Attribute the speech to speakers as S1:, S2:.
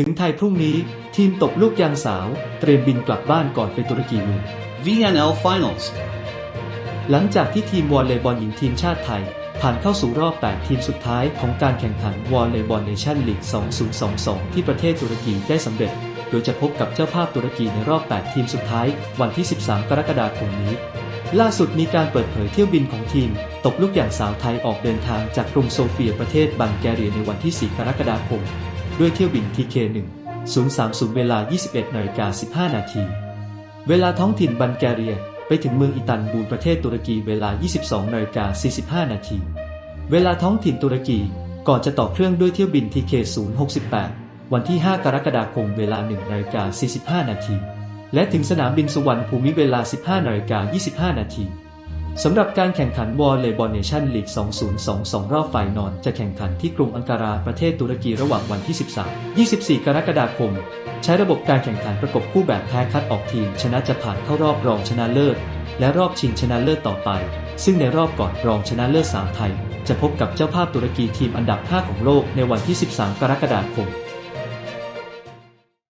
S1: ถึงไทยพรุ่งนี้ ทีมตบลูกยางสาว เตรียมบินกลับบ้านก่อนไปตุรกีลุย
S2: VNL Finals.
S1: หลังจากที่ทีมวอลเลย์บอลหญิงทีมชาติไทย ผ่านเข้าสู่รอบ 8 ทีมสุดท้ายของการแข่งขันวอลเลย์บอลเนชั่นลีก 2022 ที่ประเทศตุรกีได้สำเร็จ โดยจะพบกับเจ้าภาพตุรกีในรอบ 8 ทีมสุดท้าย วันที่ 13 กรกฎาคมนี้ ล่าสุดมีการเปิดเผยเที่ยวบินของทีมตกลูกอย่างสาวไทยออกเดินทางจากกรุงโซเฟียประเทศบัลแกเรียในวันที่ 4 กรกฎาคม ด้วยเที่ยวบิน TK1 030 เวลา 21นาฬิกา15 นาที เวลาท้องถิ่นบัลแกเรีย ไปถึงเมืองอิตันบูลประเทศตุรกีเวลา 22นาฬิกา45 นาที เวลาท้องถิ่นตุรกีก่อนจะต่อเครื่องด้วยเที่ยวบิน TK 068 วันที่ 5 กรกฎาคมเวลา1นาฬิกา45 นาที และถึงสนามบินสุวรรณภูมิเวลา 15นาฬิกา25 นาที สำหรับการแข่งขันวอลเลย์บอลเนชั่นลีก 2022 รอบฝ่ายนอนจะแข่งขันที่กรุงอังการาประเทศตุรกีระหว่างวันที่ 13 24 กรกฎาคม ใช้ระบบการแข่งขันประกบคู่แบบแพ้คัดออกทีม ชนะจะผ่านเข้ารอบรองชนะเลิศ และรอบชิงชนะเลิศต่อไป ซึ่งในรอบก่อนรองชนะเลิศสาวไทย จะพบกับเจ้าภาพตุรกีทีมอันดับ 5 ของโลกในวันที่ 13 กรกฎาคม